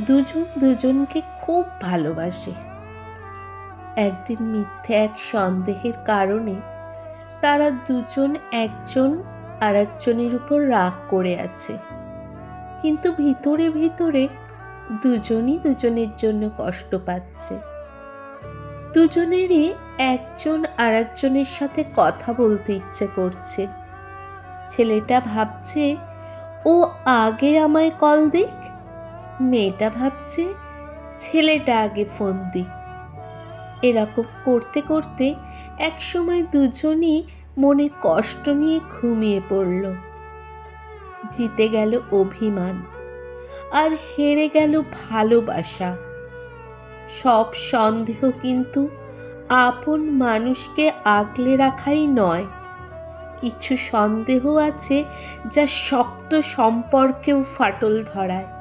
দুজন দুজনকে খুব ভালোবাসে। একদিন মিথ্যে এক সন্দেহের কারণে তারা দুজন একজন আর একজনের উপর রাগ করে আছে। কিন্তু ভিতরে ভিতরে দুজনই দুজনের জন্য কষ্ট পাচ্ছে। দুজনেরই একজন আর একজনের সাথে কথা বলতে ইচ্ছে করছে। ছেলেটা ভাবছে, ও আগে আমায় কল দিক মেয়েটা ভাবছে ছেলেটা আগে ফোন দিক। এরকম করতে করতে একসময় দুজনই মনে কষ্ট নিয়ে ঘুমিয়ে পড়ল। জিতে গেল অভিমান আর হেরে গেল ভালোবাসা। সব সন্দেহ কিন্তু আপন মানুষকে আগলে রাখাই নয়। কিছু সন্দেহ আছে যা শক্ত সম্পর্কেও ফাটল ধরায়।